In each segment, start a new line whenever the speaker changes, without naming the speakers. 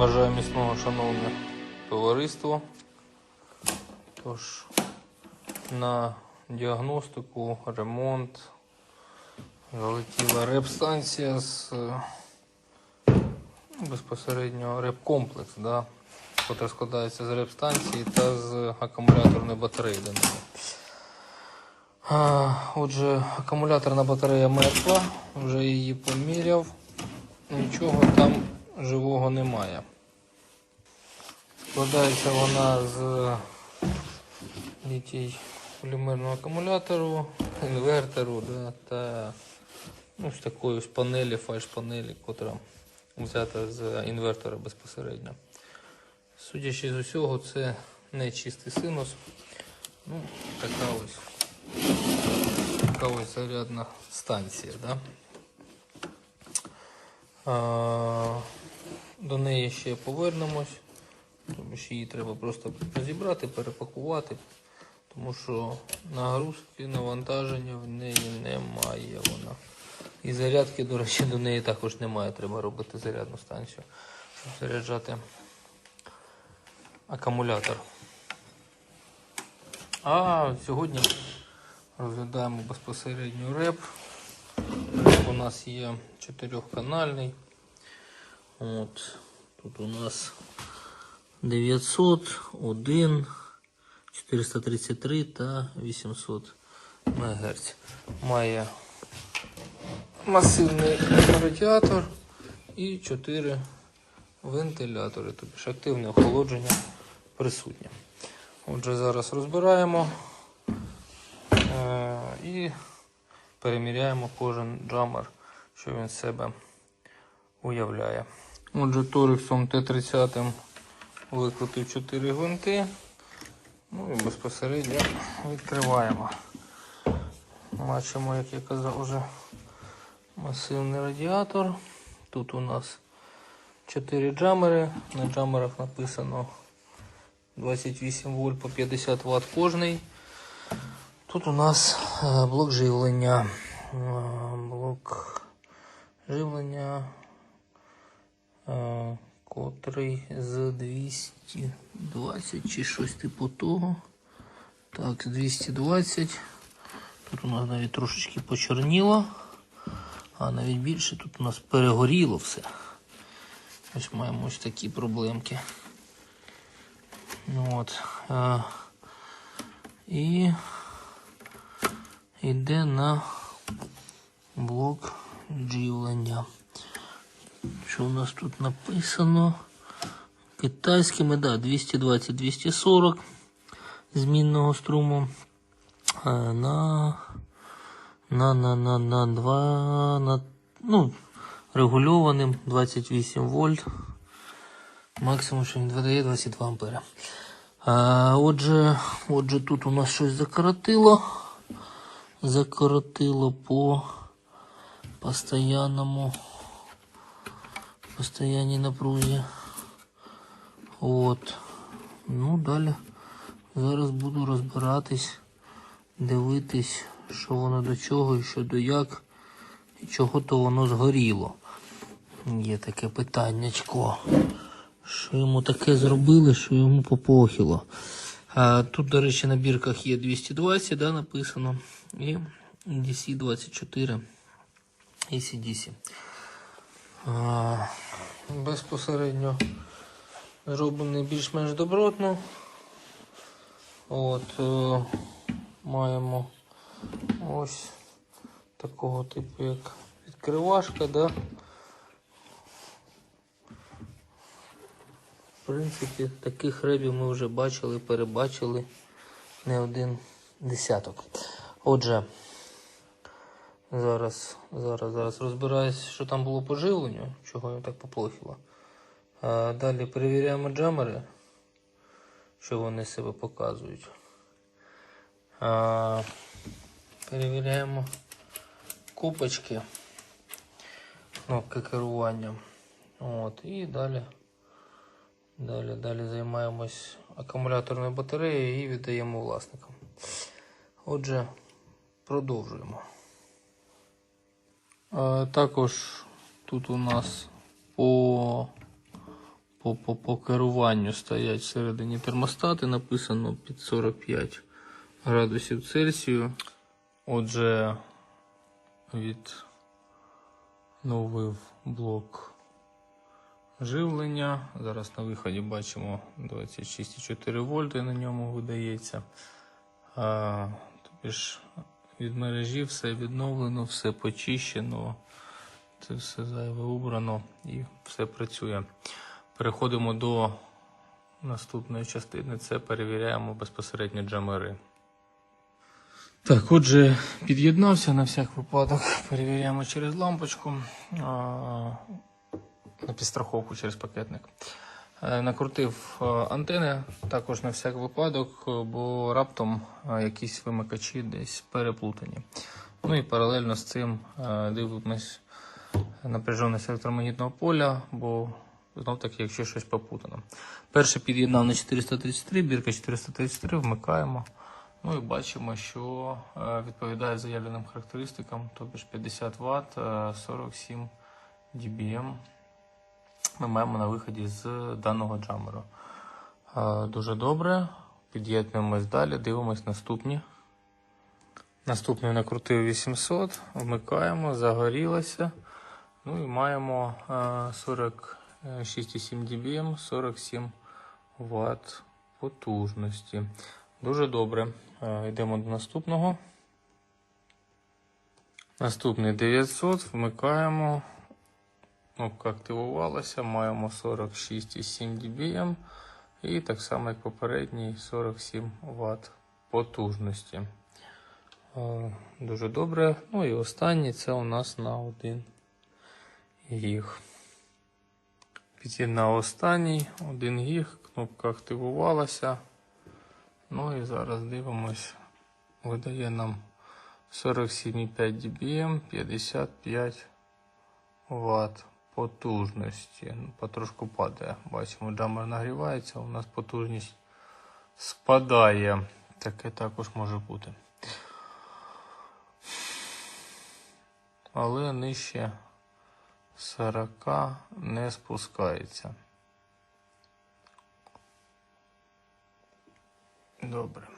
Бажаю міцного шановне товариство. Тож на діагностику, ремонт залетіла реп-станція з е, ну, безпосередньо реп-комплекс, да, який складається з реп-станції та з акумуляторної батареї до неї. Отже, акумуляторна батарея мертва, вже її поміряв, нічого там живого немає. Складається вона з літій полімерного акумулятору, інвертору да, та ну, з такої ось панелі, фальш-панелі, котра взята з інвертора безпосередньо. Судячи з усього, це не чистий синус. Ну, така ось така ось зарядна станція. Да? А, до неї ще повернемось, тому що її треба просто розібрати, перепакувати, тому що нагрузки, навантаження в неї немає. Вона. І зарядки, до речі, до неї також немає. Треба робити зарядну станцію, щоб заряджати акумулятор. А сьогодні розглядаємо безпосередньо реп. Реп у нас є чотирьохканальний. От. Тут у нас 900, 1, 433 та 800 МГц. Має масивний радіатор і 4 вентилятори, тобто активне охолодження присутнє. Отже, зараз розбираємо е, і переміряємо кожен джамер, що він себе уявляє. Отже, Торексом Т-30 викрутив 4 гвинти. Ну і безпосередньо відкриваємо. Бачимо, як я казав, вже масивний радіатор. Тут у нас 4 джамери. На джамерах написано 28 вольт по 50 Вт кожний. Тут у нас е, блок живлення. Е, Блок живлення, котрий з 220 чи щось типу того. Так, з 220. Тут у нас навіть трошечки почорніло, а навіть більше тут у нас перегоріло все. Ось маємо ось такі проблемки. Ну От. А, і йде на блок живлення. Що у нас тут написано? Китайськими, да, 220-240 змінного струму. На на на на на 2 на ну регульованим 28 вольт. Максимум, що він видає 22 ампера. А, отже, отже, тут у нас щось закоротило. Закоротило по постоянному постоянній напрузі. От. Ну, далі зараз буду розбиратись, дивитись, що воно до чого і що до як, і чого то воно згоріло. Є таке питаннячко. Що йому таке зробили, що йому попохило. А, тут, до речі, на бірках є 220, да, написано. І DC24 ACDC. Безпосередньо зроблений більш-менш добротно. От, е, маємо ось такого типу, як відкривашка, да. В принципі, таких ребів ми вже бачили, перебачили не один десяток. Отже, зараз, зараз, зараз розбираюсь, що там було по живленню, чого його так поплохило. А далі перевіряємо джамери, що вони себе показують. А, перевіряємо купочки, кнопки керування. От, і далі. Далі, далі займаємось акумуляторною батареєю і віддаємо власникам. Отже, продовжуємо. Також тут у нас по по, по, по керуванню стоять всередині термостати, написано під 45 градусів Цельсію. Отже, відновив блок живлення. Зараз на виході бачимо 26,4 вольти на ньому видається. Тобі від мережі все відновлено, все почищено, це все зайве убрано і все працює. Переходимо до наступної частини. Це перевіряємо безпосередньо джамери. Так, отже, під'єднався на всяк випадок. Перевіряємо через лампочку. На підстраховку через пакетник. Е, Накрутив е, антени також на всяк випадок, е, бо раптом якісь вимикачі десь переплутані. Ну і паралельно з цим дивимось напряженість електромагнітного поля, бо знов таки, якщо щось попутано. Перше під'єднав на 433, бірка 433, вмикаємо. Ну і бачимо, що відповідає заявленим характеристикам, тобто 50 Вт, е, 47 dBm ми маємо на виході з даного джамеру. Е, Дуже добре. Під'єднуємось далі, дивимось наступні. Наступний накрутив 800, вмикаємо, загорілося. Ну і маємо е, 46,7 dBm, 47 Вт потужності. Дуже добре. Е, Йдемо до наступного. Наступний 900, вмикаємо. Кнопка активувалася, маємо 46,7 dBm і так само, як попередній, 47 Вт потужності. Е, Дуже добре. Ну і останній це у нас на 1 гіг. Під'єднав останній, 1 гіг, кнопка активувалася. Ну і зараз дивимось, видає нам 47,5 dBm, 55 Вт потужності. Ну, Потрошку падає. Бачимо, джамер нагрівається, у нас потужність спадає. Таке також може бути. Але нижче 40 не спускається. Добре.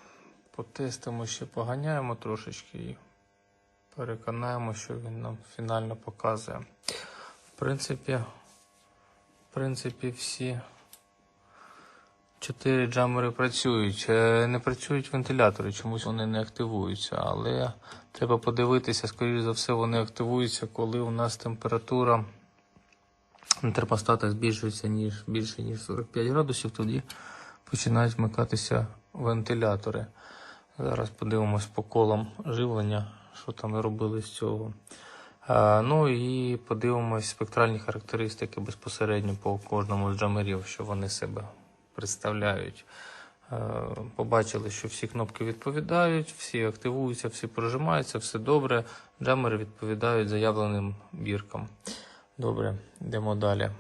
Потестимо ще поганяємо трошечки і переконаємо, що він нам фінально показує. Принципі, в принципі, всі чотири джамери працюють. Е, Не працюють вентилятори, чомусь вони не активуються. Але треба подивитися, скоріш за все, вони активуються, коли у нас температура на термостатах збільшується ніж, більше, ніж 45 градусів, тоді починають вмикатися вентилятори. Зараз подивимось по колам живлення, що там робили з цього. Е, Ну і подивимось спектральні характеристики безпосередньо по кожному з джамерів, що вони себе представляють. Е, Побачили, що всі кнопки відповідають, всі активуються, всі прожимаються, все добре. Джамери відповідають заявленим біркам. Добре, йдемо далі.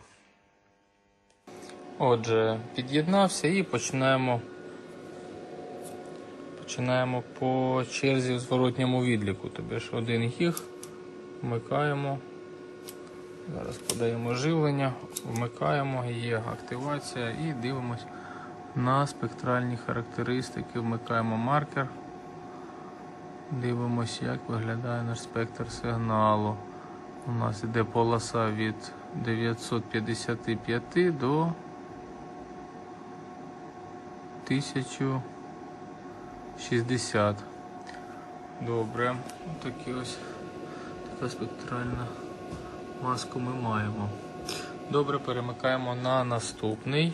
Отже, під'єднався і починаємо. Починаємо по черзі в зворотньому відліку. Тобі ж один гіг, вмикаємо. Зараз подаємо живлення, вмикаємо, є активація і дивимось на спектральні характеристики. Вмикаємо маркер. Дивимось, як виглядає наш спектр сигналу. У нас йде полоса від 955 до 1060. Добре, такі ось така спектральна маску ми маємо. Добре, перемикаємо на наступний.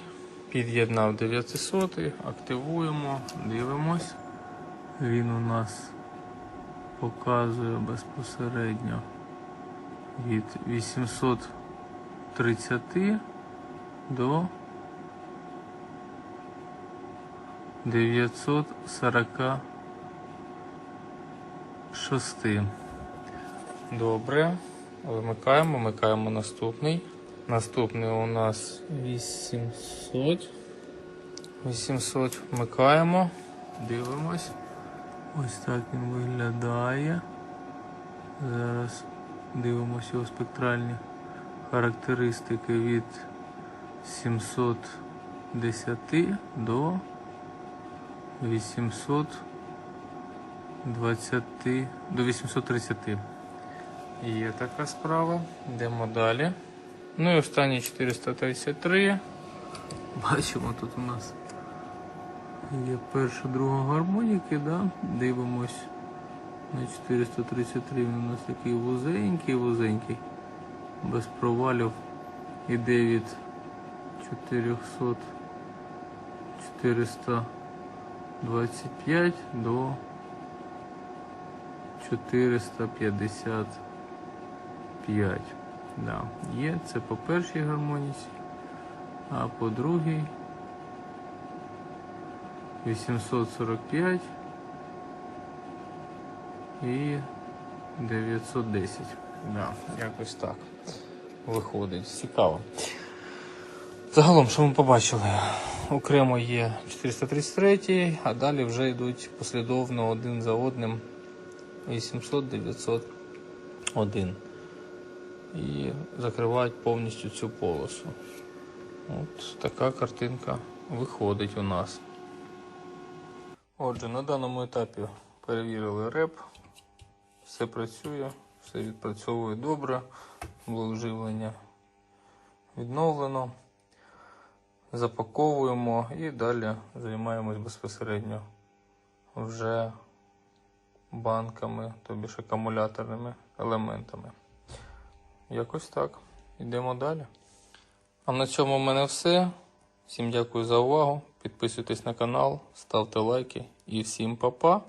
Під'єднав 900, активуємо, дивимось. Він у нас показує безпосередньо від 830 до 946. Добре. Вимикаємо, вмикаємо наступний. Наступний у нас 800. 800 вмикаємо, дивимось. Ось так він виглядає. Зараз дивимося його спектральні характеристики від 710 до 820 до 830. Є така справа. Йдемо далі. Ну і останні 433. Бачимо тут у нас є перша, друга гармоніки, да? дивимось на 433. Він у нас такий вузенький, вузенький, без провалів. Іде від 400 425 до 455. Да, є, це по першій гармоніці, а по другій 845 і 910. Да, якось так виходить. Цікаво. Загалом, що ми побачили? Окремо є 433, а далі вже йдуть послідовно один за одним 800, 901. І закривають повністю цю полосу. От така картинка виходить у нас. Отже, на даному етапі перевірили реп. Все працює, все відпрацьовує добре, блок відновлено. Запаковуємо і далі займаємось безпосередньо вже банками, тобі ж акумуляторними елементами. Якось так. Йдемо далі. А на цьому в мене все. Всім дякую за увагу. Підписуйтесь на канал, ставте лайки і всім па-па.